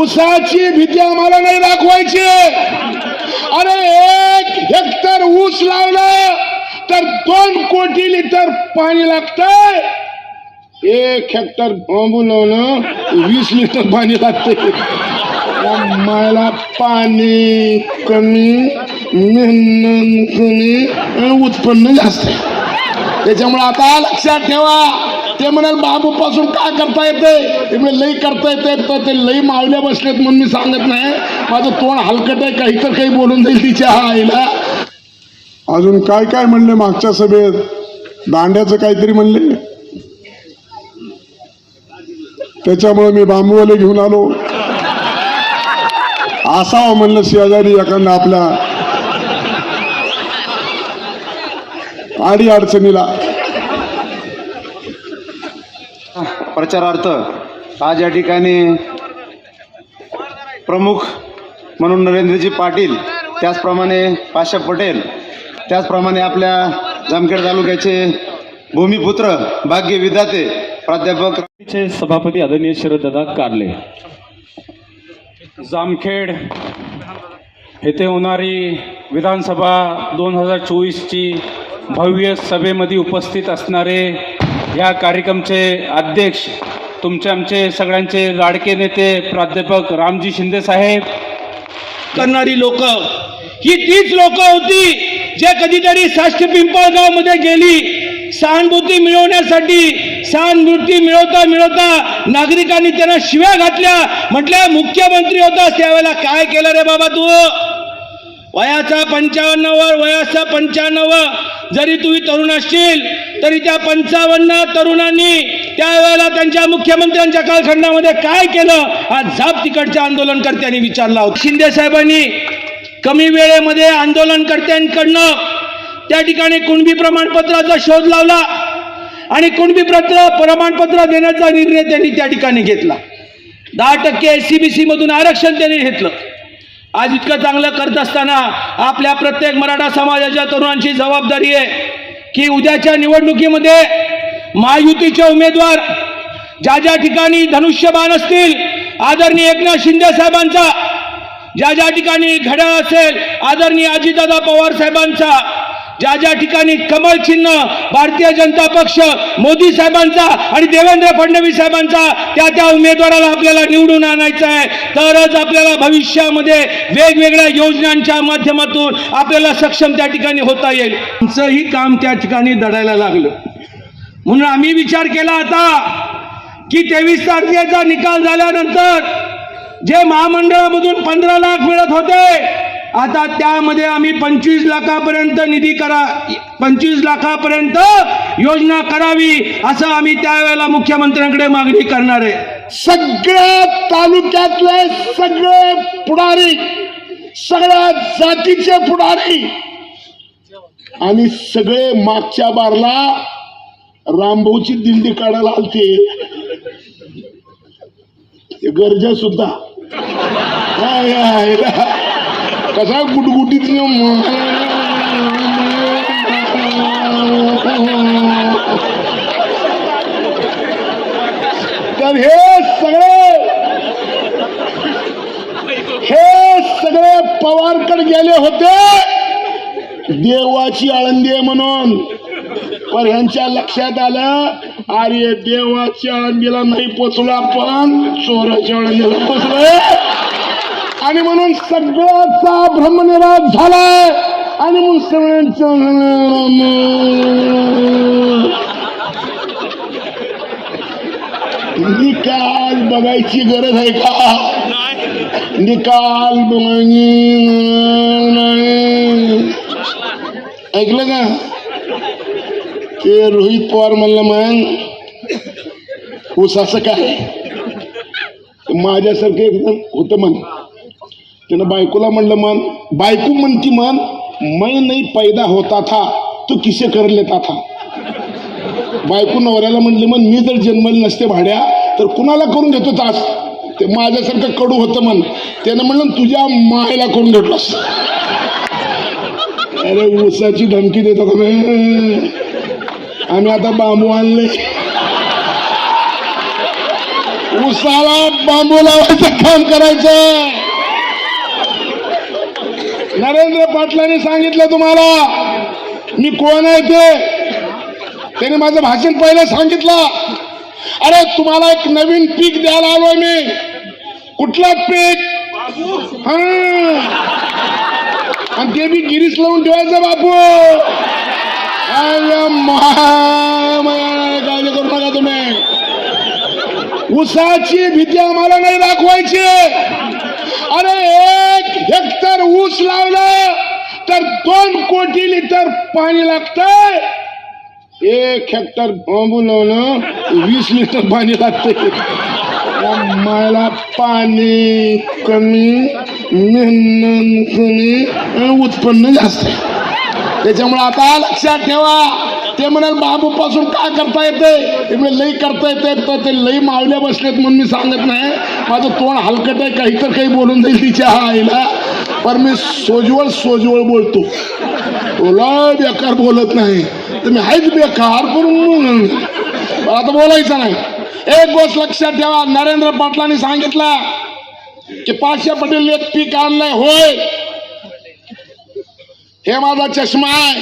उसाची भीती आम्हाला नाही दाखवायची. अरे एक हेक्टर ऊस लावलं तर दोन कोटी लिटर पाणी लागतंय. एक हेक्टर बांबू लावणं वीस लिटर पाणी लागतंय. मला पाणी कमी मेहनत कमी आणि उत्पन्न जास्त त्याच्यामुळे आता लक्षात ठेवा. ते म्हणाल बाबू पासून काय करता येते? ते लई करता येते. तर ते लई मावल्या बसलेत म्हणून मी सांगत नाही. माझं तोंड हलकट आहे काही तर काही बोलून जाईल तिच्या आईला. अजून काय काय म्हणले मागच्या सभेत? दांड्याचं काहीतरी म्हणले? त्याच्यामुळे मी बांबूवाले घेऊन आलो. असावं म्हणलं शेजारी एखादा आपल्या आडी अडचणीला. प्रचारार्थ आज या ठिकाणी प्रमुख म्हणून नरेंद्रजी पाटील त्याचप्रमाणे पाशा पटेल त्याचप्रमाणे आपल्या जामखेड तालुक्याचे भूमिपुत्र भाग्य विधाते प्राध्यापक सभापती आदरणीय शरददादा कारले. जामखेड येथे होणारी विधानसभा दोन हजार चोवीसची भव्य सभेमध्ये उपस्थित असणारे या कार्यक्रमचे अध्यक्ष तुमचे आमचे सगळ्यांचे लाडके नेते प्राध्यापक रामजी शिंदे साहेब. करणारी लोक ही तीच लोक होती जे कधीतरी साष्ट पिंपळगावमध्ये गेली. सहानुभूती मिळवण्यासाठी सहानुभूती मिळवता मिळवता नागरिकांनी त्यांना शिव्या घातल्या. म्हटल्या मुख्यमंत्री होता त्यावेळेला काय केलं रे बाबा तू? वयाचा पंचावन्नवर वयाचा पंच्याण्णव जरी तुम्ही तरुण असशील तरी त्या पंचावन्न तरुणांनी त्यावेळेला त्यांच्या मुख्यमंत्र्यांच्या कालखंडामध्ये काय केलं? हा झाप तिकडच्या आंदोलनकर्त्यांनी विचारला होता. शिंदे साहेबांनी कमी वेळेमध्ये आंदोलनकर्त्यांकडनं त्या ठिकाणी कुणबी प्रमाणपत्राचा शोध लावला आणि कुणबी पत्र प्रमाणपत्र देण्याचा निर्णय त्यांनी त्या ठिकाणी घेतला. दहा टक्के एस सी बी सीमधून आरक्षण त्यांनी घेतलं. आज इतकं चांगलं करत असताना आपल्या प्रत्येक मराठा समाजाच्या तरुणांची जबाबदारी आहे की उद्याच्या निवडणुकीमध्ये महायुतीचे उमेदवार ज्या ज्या ठिकाणी धनुष्यबाण असतील आदरणीय एकनाथ शिंदे साहेबांचा ज्या ज्या ठिकाणी घड्याळ असेल आदरणीय अजितदादा पवार साहेबांचा ज्या ज्या ठिकाणी कमळ चिन्ह भारतीय जनता पक्ष मोदी साहेबांचा आणि देवेंद्र फडणवीस साहेबांचा त्या त्या उमेदवाराला आपल्याला निवडून आणायचं आहे तरच आपल्याला भविष्यामध्ये वेगवेगळ्या योजनांच्या माध्यमातून आपल्याला सक्षम त्या ठिकाणी होता येईल. आमचंही काम त्या ठिकाणी दडायला लागलं. म्हणून आम्ही विचार केला आता की तेवीस तारखेचा निकाल झाल्यानंतर जे महामंडळामधून पंधरा लाख मिळत होते आता त्यामध्ये आम्ही पंचवीस लाखापर्यंत निधी करा पंचवीस लाखापर्यंत योजना करावी असं आम्ही त्यावेळेला मुख्यमंत्र्यांकडे मागणी करणार आहे. सगळ्या तालुक्यातले सगळे पुढारी सगळ्या जातीचे पुढारी आणि सगळे मागच्या बारला रामभाऊची दिंडी काढायला आलते. गरजा सुद्धा. कसा गुटगुटीत तर हे सगळे हे सगळे पवारकडे गेले होते. देवाची आळंदी म्हणून. पण ह्यांच्या लक्षात आलं अरे देवाच्या आळंदीला नाही पोचलो आपण चोराच्या आळंदीला पोचलोय. आणि म्हणून सगळ्याचा भ्रमनिराश झालाय. आणि मग सगळ्यांचं निकाल बघायची गरज आहे का? निकाल नाही. ऐकलं का? ते रोहित पवार म्हणलं मग असं काय? माझ्यासारखं एकदम होतं मन त्यानं बायकोला म्हणलं मन बायको म्हणती मन मै नाही पैदा होता था तो किसे कर लेता था? बायको नवऱ्याला म्हणले मन मी जर जन्मले नसते भाड्या तर कुणाला करून घेतो तास? ते माझ्यासारखं कडू होतं मन त्यानं म्हणलं तुझ्या मायला करून घेतलास. अरे ऊसाची धमकी देतो का आम्ही आता बांबू आणले. उसाला बांबू लावायचं काम करायचं. नरेंद्र पाटलांनी सांगितलं तुम्हाला. मी कोण आहे ते? त्याने माझं भाषण पहिलं सांगितलं. अरे तुम्हाला एक नवीन पीक द्यायला आलोय मी. कुठलं पीक? हा. आणि ते बी गिरीस लावून ठेवायचं बापू. अरे काळजी करू नका तुम्ही. उसाची भीती आम्हाला नाही दाखवायची. अरे ऊस लावलं तर दोन कोटी लिटर पाणी लागतंय. एक हेक्टर बांबू लावणं वीस लिटर पाणी लागतंय. मला पाणी कमी मेहनत कमी आणि उत्पन्न जास्त. त्याच्यामुळे आता लक्षात ठेवा. ते म्हणाल बाबू पासून काय करता येते? ते म्हणे लई करता येते. तर ते लई मावल्या बसलेत म्हणून मी सांगत नाही. माझं तोंड हलकट आहे काही तर काही बोलून जाईल तिच्या आईला. पण मी सोजवळ सोजवळ बोलतो. ओला बेकार बोलत नाही. तुम्ही आहेच बेकार करून आता बोलायचं नाही. एक गोष्ट लक्षात ठेवा नरेंद्र पाटलांनी सांगितलं की पाचशे पटेल एक पीक आणलंय होय. हे माझा चष्मा आहे.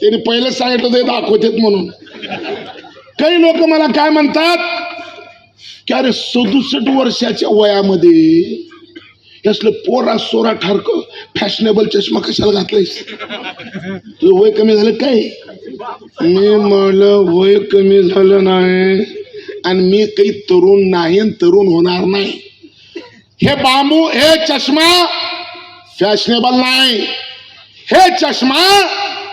त्यांनी पहिलेच सांगितलं ते दाखवतेत म्हणून. काही लोक मला काय म्हणतात? की अरे सदुसष्ट वर्षाच्या वयामध्ये त्यासलं पोरा सोरा ठारक फॅशनेबल चष्मा कशाला घातलायस? तुझं वय कमी झालं काय? मी म्हणलं वय कमी झालं नाही. आणि मी काही तरुण नाही आणि तरुण होणार नाही. हे बांबू हे चष्मा फॅशनेबल नाही. हे चष्मा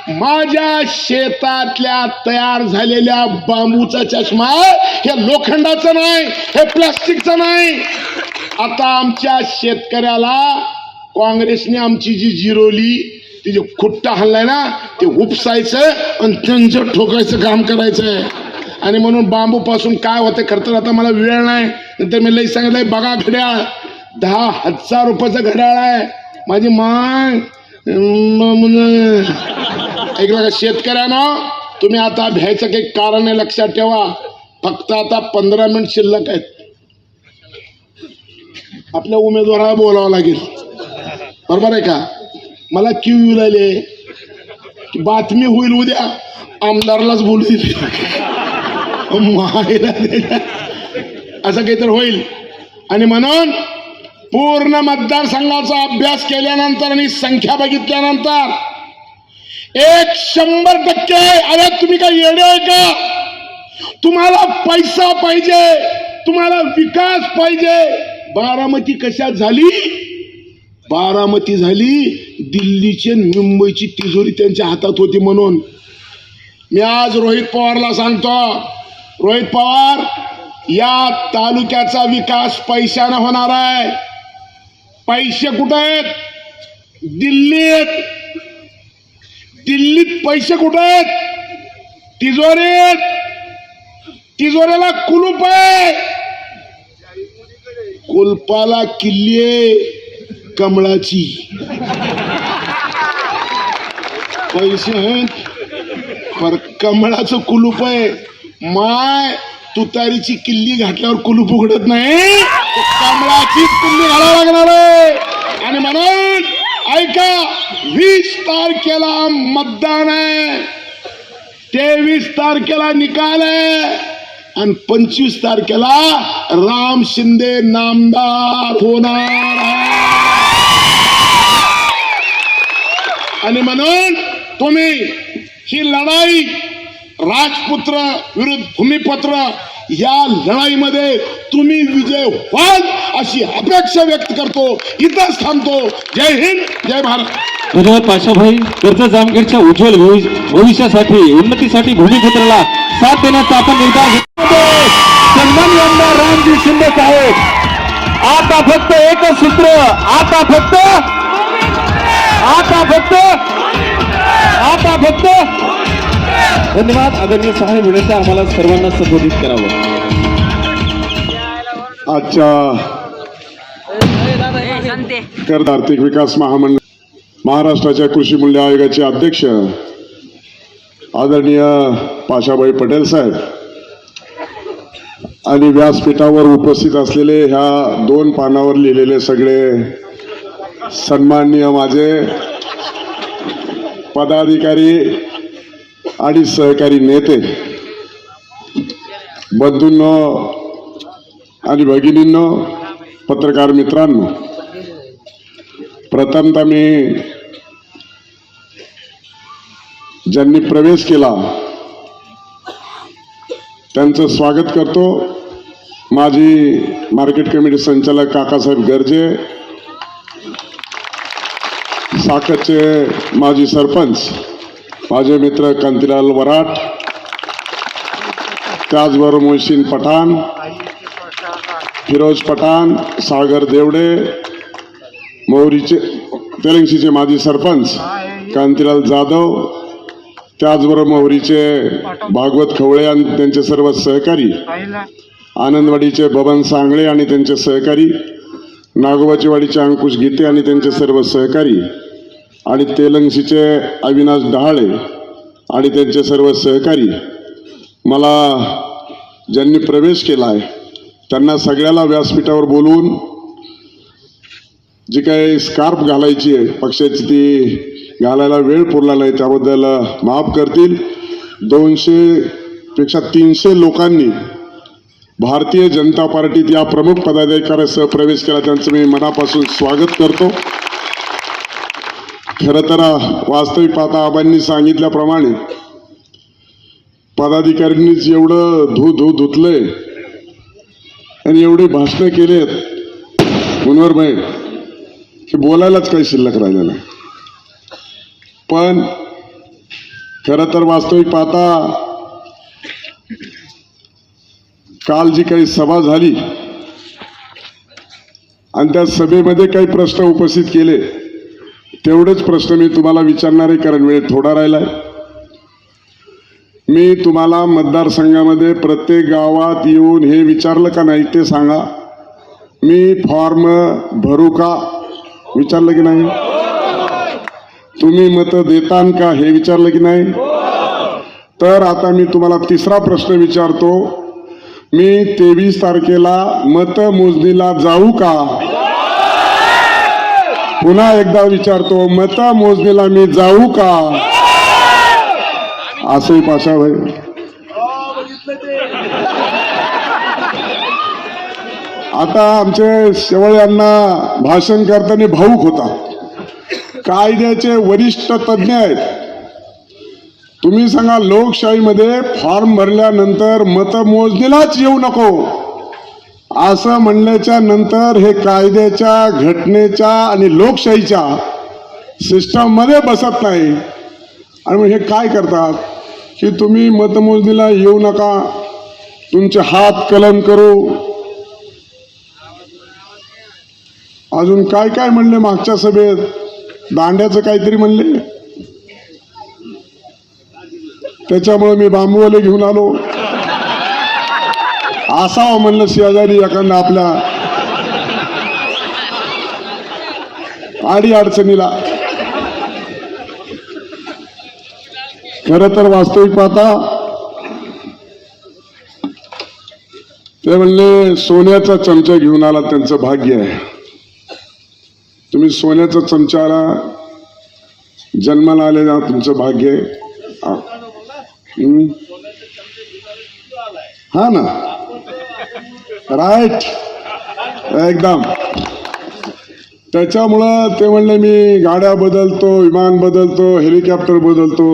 माझ्या शेतातल्या तयार झालेल्या बांबूचा चष्मा हे लोखंडाचं नाही हे प्लास्टिकचं नाही. आता आमच्या शेतकऱ्याला काँग्रेसने आमची जी जिरोली ती जे खुट्टा हल्लाय ना ते उपसायचं आणि त्यांचं ठोकायचं काम करायचंय आणि म्हणून बांबू पासून काय होतं खरं तर आता मला वेळ नाही. नंतर मी लई सांगितलंय बघा घड्याळ दहा हजार रुपयाचं घड्याळ आहे. माझी माय ऐकलं का शेतकऱ्यांना तुम्ही आता भ्यायचं काही कारण आहे लक्षात ठेवा. फक्त आता पंधरा मिनिट शिल्लक आहेत. आपल्या उमेदवाराला बोलावं लागेल. बरोबर आहे का? मला क्यू येऊ लागले की बातमी होईल उद्या आमदारलाच बोलू दिली. असं काहीतरी होईल. आणि म्हणून पूर्ण मतदारसंघाचा अभ्यास केल्यानंतर आणि संख्या बघितल्यानंतर एक शंभर टक्के अरे तुम्ही काय येडे आहे का? तुम्हाला पैसा पाहिजे. तुम्हाला विकास पाहिजे. बारामती कशात झाली? बारामती झाली. दिल्लीची मुंबईची तिजोरी त्यांच्या हातात होती म्हणून. मी आज रोहित पवारला सांगतो. रोहित पवार या तालुक्याचा विकास पैशानं होणार आहे. पैसे कुठं आहेत? दिल्लीत दिल्लीत पैसे कुठं आहेत? तिजोरीत. तिजोऱ्याला कुलूप आहे. कुलपाला किल्ली आहे कमळाची. पैसे आहेत पर कमळाचं कुलूप आहे. माय तुतारीची किल्ली घातल्यावर कुलूप उघडत नाही. कमळाचीच किल्ली घालावं लागणार आहे. आणि म्हणून ऐका वीस तारखेला मतदान आहे. तेवीस तारखेला निकाल आहे. आणि पंचवीस तारखेला राम शिंदे नामदार होणार आणि म्हणून तुम्ही ही लढाई राजपुत्र विरुद्ध भूमिपत्र या लढाईमध्ये तुम्ही विजय व्हाल अशी अपेक्षा व्यक्त करतो इथंच थांबतो. जय हिंद जय भारत. धन्यवाद पाशाभाई. कर्जत जामखेडच्या उज्ज्वल भविष्यासाठी उन्नतीसाठी भूमिपुत्राला साथ देण्याचा आपण निर्धार घेतला. सन्माननीय आमदार रामजी शिंदे साहेब. आता फक्त एकच सूत्र. आता फक्त आता फक्त आता फक्त धन्यवाद. आदरणीय सहाय्य मिळत आम्हाला सर्वांना संबोधित करावं. आजच्या कर्ज आर्थिक विकास महामंडळ महाराष्ट्राच्या कृषी मूल्य आयोगाचे अध्यक्ष आदरणीय पाशाभाई पटेल साहेब आणि व्यासपीठावर उपस्थित असलेले ह्या दोन पानावर लिहिलेले सगळे सन्माननीय माझे पदाधिकारी आणि सहकारी नेते बंधूंनो आणि भगिनींनो पत्रकार मित्रांनो प्रथमतः मी ज्यांनी प्रवेश केला त्यांचं स्वागत करतो. माझी मार्केट कमिटी संचालक काकासाहेब गर्जे साखरचे माजी सरपंच माझे मित्र कांतीलाल वराट त्याचबरोबर मोहसिन पठाण फिरोज पठाण सागर देवडे मोहरीचे तेलंगशीचे माजी सरपंच कांतीलाल जाधव त्याचबरोबर मोहरीचे भागवत खवळे आणि त्यांचे सर्व सहकारी आनंदवाडीचे बबन सांगळे आणि त्यांचे सहकारी नागोबाची वाडीचे अंकुश गीते आणि त्यांचे सर्व सहकारी आणि तेलंगशीचे अविनाश डहाळे आणि त्यांचे सर्व सहकारी मला ज्यांनी प्रवेश केला आहे त्यांना सगळ्याला व्यासपीठावर बोलवून जी काही स्कार्फ घालायची आहे पक्षाची ती घालायला वेळ पुरला नाही त्याबद्दल माफ करतील. दोनशे पेक्षा तीनशे लोकांनी भारतीय जनता पार्टीत या प्रमुख पदाधिकाऱ्यासह प्रवेश केला त्यांचं मी मनापासून स्वागत करतो. खरं तर वास्तविक पाहता आबांनी सांगितल्याप्रमाणे पदाधिकाऱ्यांनीच एवढं धू धू धुतलंय आणि एवढे भाषणं केलेत मुनवरभाई की बोलायलाच काही शिल्लक राहिलेलं नाही. पण खरं तर वास्तविक पाहता काल जी काही सभा झाली आणि त्या सभेमध्ये काही प्रश्न उपस्थित केले तेवढेच प्रश्न मी तुम्हाला विचारणार आहे कारण वेळ थोडा राहिलाय. मी तुम्हाला मतदारसंघामध्ये प्रत्येक गावात येऊन हे विचारलं का नाही ते सांगा. मी फॉर्म भरू का? विचारलं की नाही? तुम्ही मतं देतान का हे विचारलं की नाही? तर आता मी तुम्हाला तिसरा प्रश्न विचारतो. मी तेवीस तारखेला मतमोजणीला जाऊ का? पुन्हा एकदा विचारतो मतमोजणीला मी जाऊ का? असंही पाशा भाई आता आमचे शेवळ यांना भाषण करताना भाऊक होता. कायद्याचे वरिष्ठ तज्ज्ञ आहेत. तुम्ही सांगा लोकशाहीमध्ये फॉर्म भरल्यानंतर मतमोजणीलाच येऊ नको. असं म्हणल्याच्या नंतर हे कायद्याच्या घटनेच्या आणि लोकशाहीच्या सिस्टममध्ये बसत नाही. आणि मग हे काय करतात? की तुम्ही मतमोजणीला येऊ नका. तुमचे हात कलम करू. अजून काय काय म्हणले मागच्या सभेत? दांड्याचं काहीतरी म्हणले? त्याच्यामुळे मी बांबूवाले घेऊन आलो. असावं म्हणलं शेजारी एखादा आपल्या आडी अडचणीला. खर तर वास्तविक पाहता ते म्हणले सोन्याचा चमचा घेऊन आला त्यांचं भाग्य आहे. तुम्ही सोन्याचा चमचाला जन्माला आले ना तुमचं भाग्य आहे. हा ना. राईट. एकदम. त्याच्यामुळं ते म्हणले मी गाड्या बदलतो विमान बदलतो हेलिकॉप्टर बदलतो.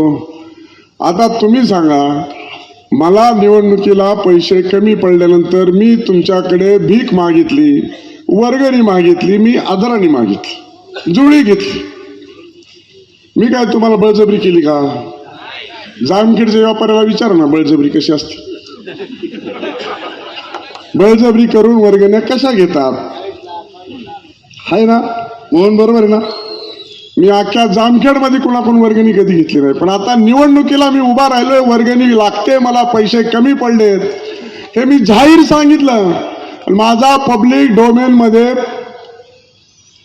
आता तुम्ही सांगा मला निवडणुकीला पैसे कमी पडल्यानंतर मी तुमच्याकडे भीक मागितली वर्गणी मागितली मी आदराने मागितली जुळी घेतली. मी काय तुम्हाला बळजबरी केली का? जामखेडच्या व्यापाऱ्याला विचारा ना बळजबरी कशी असते. बळजबरी करून वर्गण्या कशा घेतात? आहे ना? मोहन बरोबर आहे ना? मी अख्ख्या जामखेडमध्ये कुणाकडून वर्गणी कधी घेतली नाही. पण आता निवडणुकीला मी उभा राहिलोय वर्गणी लागते मला पैसे कमी पडलेत. हे मी जाहीर सांगितलं. आणि माझा पब्लिक डोमेनमध्ये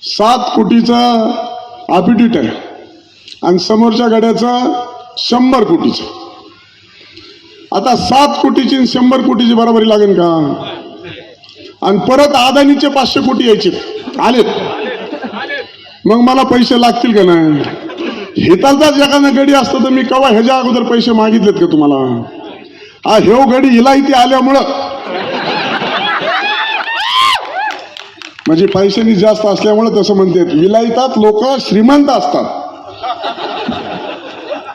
सात कोटीचं अपिट्यूट आहे. आणि समोरच्या गाड्याचं शंभर कोटीचं. आता सात कोटीची आणि शंभर कोटीची बरोबरी लागेल का? आणि परत अदानीचे पाचशे कोटी यायचे. आलेत. मग मला पैसे लागतील का नाही? हिताचाच एखादा गडी असतं तर मी कवा ह्याच्या अगोदर पैसे मागितलेत का तुम्हाला? हा हेव गडी हिला इथे आल्यामुळं. म्हणजे पैशांनी जास्त असल्यामुळे तसं म्हणतात विलायतात लोक श्रीमंत असतात.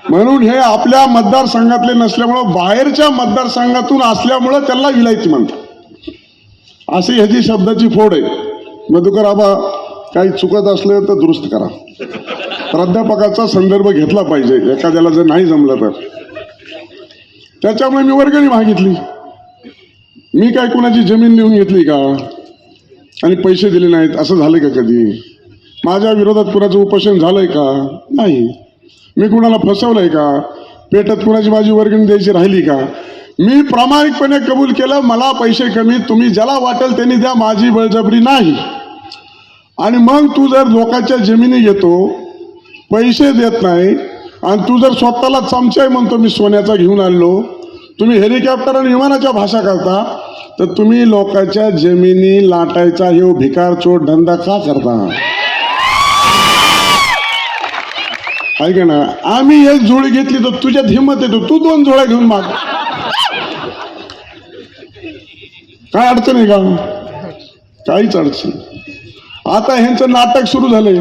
म्हणून हे आपल्या मतदारसंघातले नसल्यामुळं बाहेरच्या मतदारसंघातून असल्यामुळं त्यांना विलायती म्हणतात. अशी ह्याची शब्दाची फोड आहे. मधुकर आबा काही चुकत असलं तर दुरुस्त करा. प्राध्यापकाचा संदर्भ घेतला पाहिजे. एखाद्याला जर नाही जमलं तर. त्याच्यामुळे मी वर्गणी मागितली. मी काय कुणाची जमीन लिहून घेतली का? आणि पैसे दिले नाहीत असं झालं का कधी? माझ्या विरोधात कुणाचं उपोषण झालंय का? नाही. मी कुणाला फसवलंय का? पेटत कुणाची माझी वर्गणी द्यायची राहिली का? मी प्रामाणिकपणे कबूल केलं मला पैसे कमी तुम्ही ज्याला वाटेल त्यांनी द्या माझी बळजबरी नाही. आणि मग तू जर लोकांच्या जमिनी घेतो पैसे देत नाही आणि तू जर स्वतःला चमचाय म्हणतो मी सोन्याचा घेऊन आलो तुम्ही हेलिकॉप्टर आणि विमानाच्या भाषा करता तर तुम्ही लोकांच्या जमिनी लाटायचा हे भिकार चोट धंदा का करता? ऐक ना आम्ही एक जोडी घेतली तर तुझ्यात हिंमत येतो तू दोन जोड्या घेऊन माग. काय अडचण आहे का काहीच अडचण आता ह्यांचं नाटक सुरू झालंय.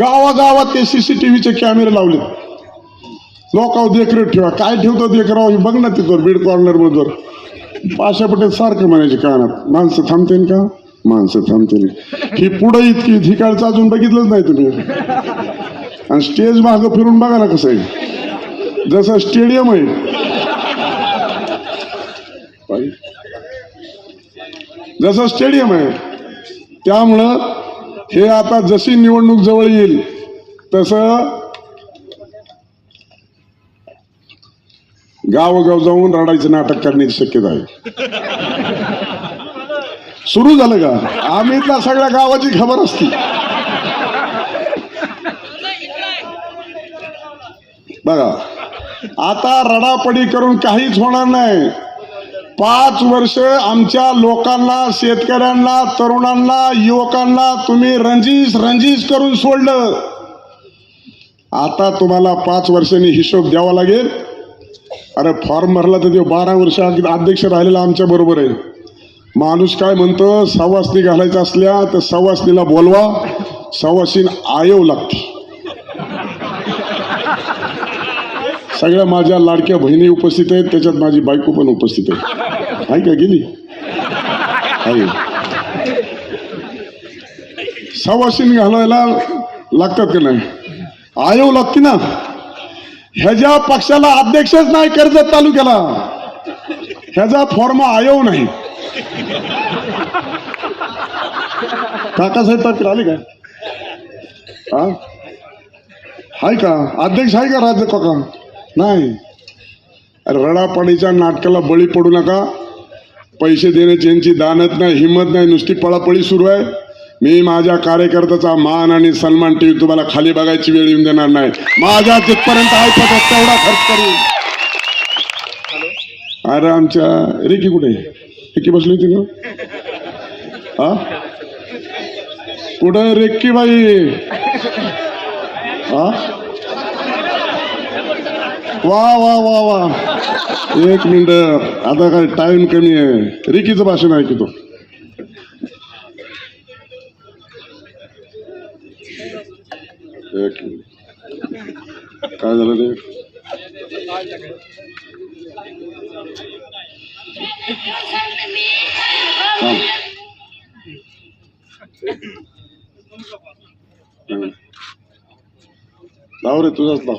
गावागावात ते सीसीटीव्हीचे कॅमेरे लावले लोकांवर देखरेख ठेवा. काय ठेवतो देखराव हे बघ ना तिथं बीड कॉर्नर मधवर पाशा पटेल सारखं म्हणायचे कानात. माणसं थांबतेन का? माणसं थांबतील. ही पुढं इतकी ठिकाणचं अजून बघितलंच नाही तुम्ही. आणि स्टेज मागं फिरून बघा ना कसं आहे. जसं स्टेडियम आहे. बाई. जसं स्टेडियम आहे. त्यामुळं हे आता जशी निवडणूक जवळ येईल तसं गावोगाव जाऊन रडायचं नाटक करण्याची शक्यता आहे. सुरू झालं का? आम्ही त्या सगळ्या गावाची खबर असती. बघा आता रडापडी करून काहीच होणार नाही. पाच वर्ष आमच्या लोकांना शेतकऱ्यांना तरुणांना युवकांना तुम्ही रंजीस रंजीस करून सोडलं. आता तुम्हाला पाच वर्षांनी हिशोब द्यावा लागेल. अरे फॉर्म भरला तर ते बारा वर्ष अध्यक्ष राहिलेला आमच्या बरोबर आहे. माणूस काय म्हणतो सवासनी घालायचं असल्या तर सवासनीला बोलवा. सवासीन आयव लागते सगळ्या माझ्या लाडक्या बहिणी उपस्थित आहेत त्याच्यात माझी बायको पण उपस्थित आहे. आहे का गेली आहे. सवासीन घालायला लागतात का नाही? आयो लागते ना. ह्याच्या पक्षाला अध्यक्षच नाही कर्जत तालुक्याला. ह्याचा फॉर्म आयोग नाही. काकासाहेब तक्रार आले काय हा? हाय का? अध्यक्ष आहे का राज्य काका? नाही. रडापडीच्या नाटकाला बळी पडू नका. पैसे देण्याची यांची दानत नाही हिंमत नाही नुसती पळापळी सुरू आहे. मी माझ्या कार्यकर्त्याचा मान आणि सन्मान टीव्ही तुम्हाला खाली बघायची वेळ येऊन देणार नाही. माझ्या जिथपर्यंत ऐकत तेवढा खर्च करू अरे आमच्या रेकी कुठे रेकी बसली होती का हा? कुठं रेक्की बाई? हा? वा वा वा वा. एक मिनिट. आता काय टाइम कमी आहे. रिकीचं भाषण ऐकतो. एक मिनिट. काय झालं ते? लाव रे तुझाच लाव.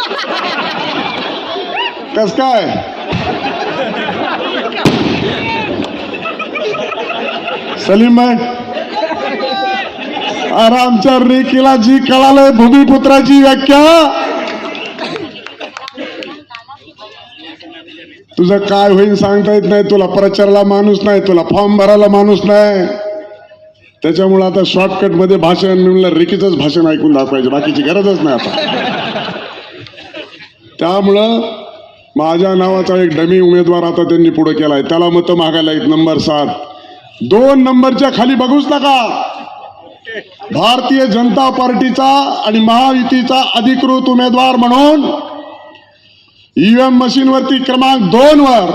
कस काय? सलीम भाई अरे आमच्या रेकीला जी कळालंय भूमिपुत्राची व्याख्या. तुझं काय होईल सांगता येत नाही तुला प्रचारला माणूस नाही तुला फॉर्म भरायला माणूस नाही. त्याच्यामुळे आता शॉर्टकटमध्ये भाषण म्हणलं रेकीचंच भाषण ऐकून दाखवायचं बाकीची गरजच नाही आता. त्यामुळं माझ्या नावाचा एक डमी उमेदवार आता त्यांनी पुढे केलाय. त्याला मतं मागायला एक नंबर सात. दोन नंबरच्या खाली बघूच नका. भारतीय जनता पार्टीचा आणि महायुतीचा अधिकृत उमेदवार म्हणून ईव्हीएम मशीनवरती क्रमांक दोन वर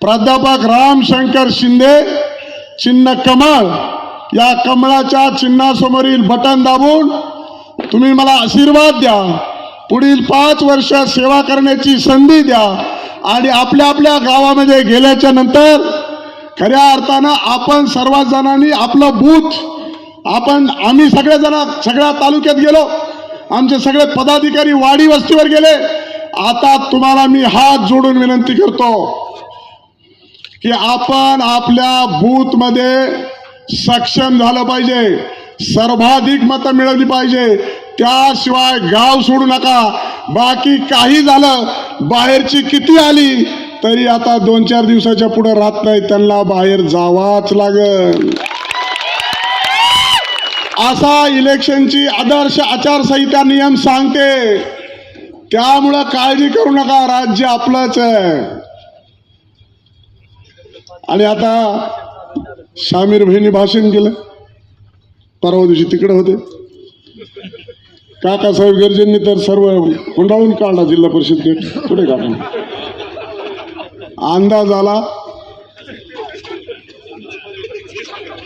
प्राध्यापक रामशंकर शिंदे चिन्ह कमळ या कमळाच्या चिन्हासमोरील बटन दाबून तुम्ही मला आशीर्वाद द्या. पुढील पाच वर्ष सेवा करण्याची संधी द्या आणि आपल्या आपल्या गावामध्ये गेल्याच्यानंतर खऱ्या अर्थानं आपण सर्व जणांनी आपलं बूथ आपण आम्ही सगळेजण सगळ्या तालुक्यात गेलो. आमचे सगळे पदाधिकारी वाडी वस्तीवर गेले. आता तुम्हाला मी हात जोडून विनंती करतो की आपण आपल्या बूथमध्ये सक्षम झालं पाहिजे. सर्वाधिक मतं मिळवली पाहिजे. त्याशिवाय गाव सोडू नका. बाकी काही झालं बाहेरची किती आली तरी आता दोन चार दिवसाच्या पुढे राहत नाही त्यांना बाहेर जावाच लागल. असा इलेक्शनची आदर्श आचारसंहिता नियम सांगते. त्यामुळं काळजी करू नका राज्य आपलंच आहे. आणि आता शामीर बहिणी भाषण केलं. परवा दिवशी तिकडे होते. काकासाहेब गर्जेंनी तर सर्व गुंडाळून काढला जिल्हा परिषद गेट. पुढे काढला? अंदाज आला.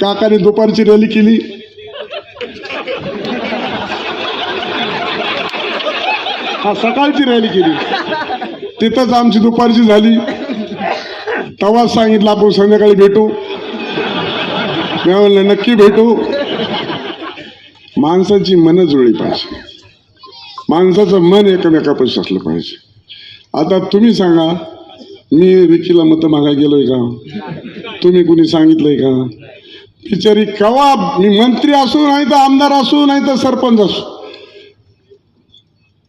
काकाने दुपारची रॅली केली. हा सकाळची रॅली केली. तिथंच आमची दुपारची झाली. तेव्हाच सांगितलं आपण संध्याकाळी भेटू. मी म्हणलं नक्की भेटू. माणसाची मन जुळली पाहिजे. माणसाचं मन एकमेकापाशी असलं पाहिजे. आता तुम्ही सांगा मी रिकीला मतं मागायला गेलोय का? तुम्ही कुणी सांगितलंय का? बिचारी कवा मी मंत्री असू नाही तर आमदार असू नाही तर सरपंच असू.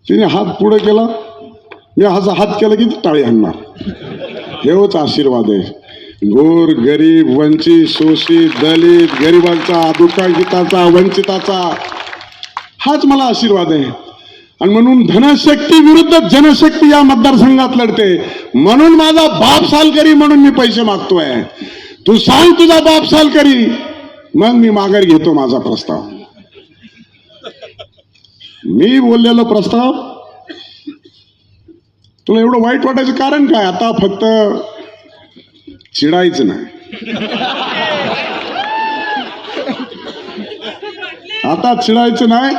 तिने हात पुढे केला मी असा हात केला की ती टाळी आणणार. हेच आशीर्वाद आहे. गोर गरीब वंचित शोषित दलित गरिबांचा दुःखागिताचा वंचिताचा हाच मला आशीर्वाद आहे. आणि म्हणून धनशक्ती विरुद्ध जनशक्ती या मतदारसंघात लढते. म्हणून माझा बाप सालकरी म्हणून मी पैसे मागतोय. तू सांग तुझा बाप सालकरी. मग मी माघार घेतो माझा प्रस्ताव. मी बोललेलो प्रस्ताव? तुला एवढं वाईट वाटायचं कारण काय? आता फक्त चिडायचं नाही. आता चिडायचं नाही.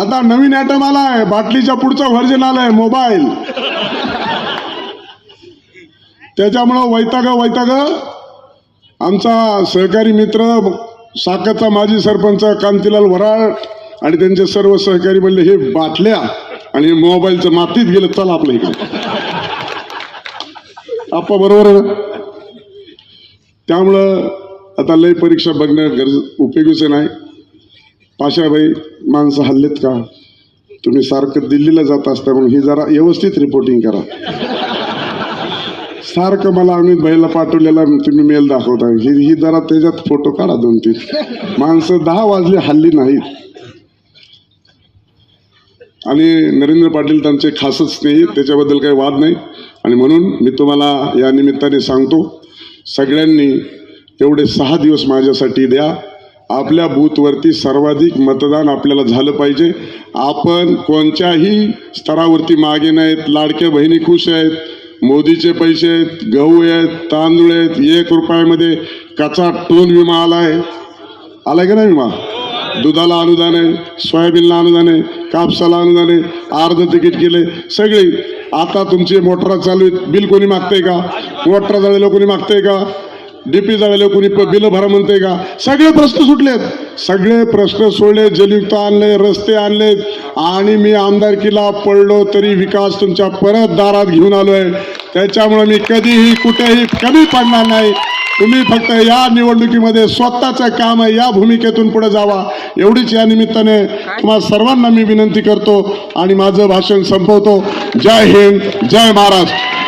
आता नवीन ॲटम आलाय बाटलीच्या पुढचा व्हर्जन आलाय मोबाईल त्याच्यामुळं वैताग वैताग. आमचा सहकारी मित्र साकरचा माजी सरपंच कांतीलाल वराळ आणि त्यांचे सर्व सहकारी म्हणले हे बाटल्या आणि मोबाईलचं मातीत गेलं चला आपल्या इकडे. आप्पा बरोबर आहे ना? त्यामुळं आता लय परीक्षा बघणं गरज उपयोगीचं नाही. पाशाबाई माणसं हल्लेत का? तुम्ही सारखं दिल्लीला जात असता म्हणून ही जरा व्यवस्थित रिपोर्टिंग करा. सारखं मला अमित भाईला पाठवलेला तुम्ही मेल दाखवता. ही ही जरा त्याच्यात फोटो काढा दोन तीन. माणसं दहा वाजले हल्ली नाहीत. आणि नरेंद्र पाटील त्यांचे खासच स्नेही त्याच्याबद्दल काही वाद नाही. आणि म्हणून मी तुम्हाला या निमित्ताने सांगतो सगळ्यांनी एवढे सहा दिवस माझ्यासाठी द्या. आपल्या बूथवरती सर्वाधिक मतदान आपल्याला झालं पाहिजे. आपण कोणत्याही स्तरावरती मागे नाहीत. लाडक्या बहिणी खुश आहेत. मोदीचे पैसे आहेत. गहू आहेत. तांदूळ आहेत. एक रुपयामध्ये कचा टोन विमा आला आहे. आलाय का नाही विमा? दुधाला अनुदान आहे. सोयाबीनला अनुदान आहे. कापसाला अनुदान आहे. अर्ध तिकीट केले सगळे आता तुमची मोटर चालू आहेत बिल कोणी मागतंय का? मोटर जळायला कोणी मागतंय का? डीपी जळायला कोणी बिल भरा म्हणतंय का? सगळे प्रश्न सुटलेत. सगळे प्रश्न सोडले जलयुक्त आणले रस्ते आणलेत आणि मी आमदारकीला पडलो तरी विकास तुमच्या परत दारात घेऊन आलोय. त्याच्यामुळे मी कधीही कुठेही कमी पडणार नाही. तुम्ही फक्त या निवडणुकीमध्ये स्वतःचं काम आहे या भूमिकेतून पुढे जावा. एवढीच या निमित्ताने तुम्हा सर्वांना मी विनंती करतो आणि माझं भाषण संपवतो. जय हिंद जय महाराष्ट्र.